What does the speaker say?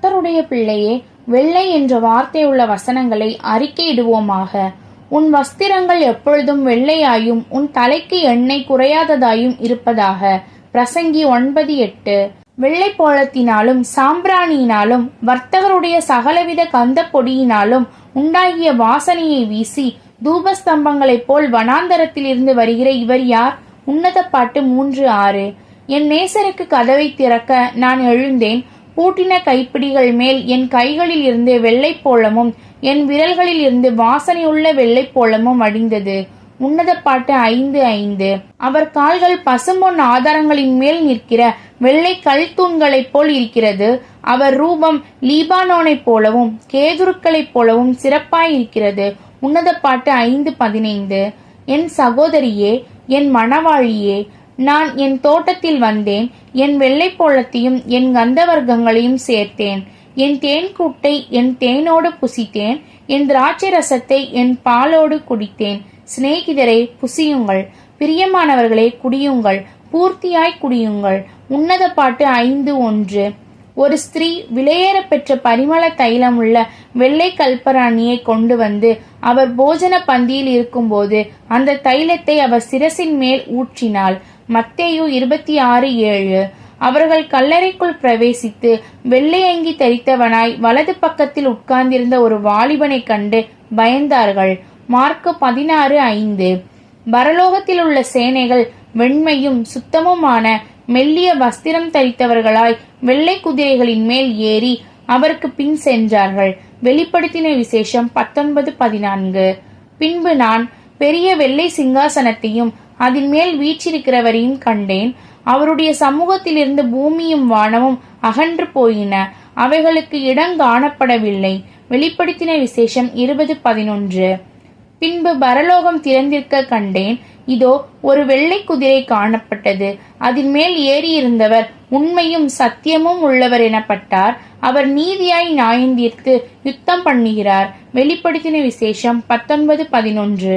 கர்த்தருடைய பிள்ளையே வெள்ளை என்ற வார்த்தை உள்ள வசனங்களை அறிக்கையிடுவோமாக. உன் வஸ்திரங்கள் எப்பொழுதும் வெள்ளையாயும் உன் தலைக்கு எண்ணெய் குறையாததாயும் இருப்பதாக. பிரசங்கி ஒன்பது எட்டு. வெள்ளை போலத்தினாலும் சாம்பிராணியினாலும் வர்த்தகருடைய சகலவித கந்த பொடியினாலும் உண்டாகிய வாசனையை வீசி தூபஸ்தம்பங்களைப் போல் வனாந்தரத்திலிருந்து வருகிற இவர் யார்? உன்னத பாட்டு மூன்று ஆறு. என் நேசருக்கு கதவை திறக்க நான் எழுந்தேன். பூட்டின கைப்பிடிகள் மேல் என் கைகளில் இருந்து வெள்ளைப் போலமும் என் விரல்களில் இருந்து வாசனையுள்ள வெள்ளை போலமும் வடிந்தது. உன்னத பாட்டு ஐந்து ஐந்து. அவர் கால்கள் பசும்பொன் ஆதாரங்களின் மேல் நிற்கிற வெள்ளை கல் தூண்களைப் போல் இருக்கிறது. அவர் ரூபம் லீபானோனைப் போலவும் கேதுருக்களைப் போலவும் சிறப்பாயிருக்கிறது உன்னத பாட்டு ஐந்து பதினைந்து. என் சகோதரியே என் மணவாளியே நான் என் தோட்டத்தில் வந்தேன் என் வெள்ளைப்போளத்தையும் என் கந்தவர்க்கங்களையும் சேர்த்தேன். என் தேன்கூட்டை என் தேனோடு புசித்தேன் என் திராட்சை ரசத்தை என் பாலோடு குடித்தேன். சிநேகிதரை புசியுங்கள். பிரியமானவர்களே குடியுங்கள். பூர்த்தியாய் குடியுங்கள். உன்னத பாட்டு ஐந்து ஒன்று. ஒரு ஸ்திரீ விலையேற பெற்ற பரிமள தைலமுள்ள வெள்ளை கல்பராணியை கொண்டு வந்து அவர் போஜன பந்தியில் இருக்கும்போது அந்த தைலத்தை அவர் சிரசின் மேல் ஊற்றினாள். மத்தேயு இருபத்தி ஆறு ஏழு. அவர்கள் கல்லறைக்குள் பிரவேசித்து வெள்ளையங்கி தரித்தவனாய் வலது பக்கத்தில் உட்கார்ந்திருந்த ஒரு வாலிபனை கண்டு பயந்தார்கள். மார்க்கு பதினாறு ஐந்து. பரலோகத்தில் உள்ள சேனைகள் வெண்மையும் சுத்தமுமான மெல்லிய வஸ்திரம் தரித்தவர்களாய் வெள்ளை குதிரைகளின் மேல் ஏறி அவருக்கு பின் சென்றார்கள். வெளிப்படுத்தின விசேஷம் பத்தொன்பது பதினான்கு. பின்பு நான் பெரிய வெள்ளை சிங்காசனத்தையும் அதன் மேல் வீச்சிருக்கிறவரையும் கண்டேன். அவருடைய சமூகத்திலிருந்து பூமியும் வானமும் அகன்று போயின. அவைகளுக்கு இடம் காணப்படவில்லை. வெளிப்படுத்தின விசேஷம் இருபது பதினொன்று. பின்பு பரலோகம் திறந்திருக்க கண்டேன். இதோ ஒரு வெள்ளை குதிரை காணப்பட்டது. அதன் மேல் ஏறியிருந்தவர் உண்மையும் சத்தியமும் உள்ளவர் எனப்பட்டார். அவர் நீதியாய் நியாயந்தீர்த்து யுத்தம் பண்ணுகிறார். வெளிப்படுத்தின விசேஷம் பத்தொன்பது பதினொன்று.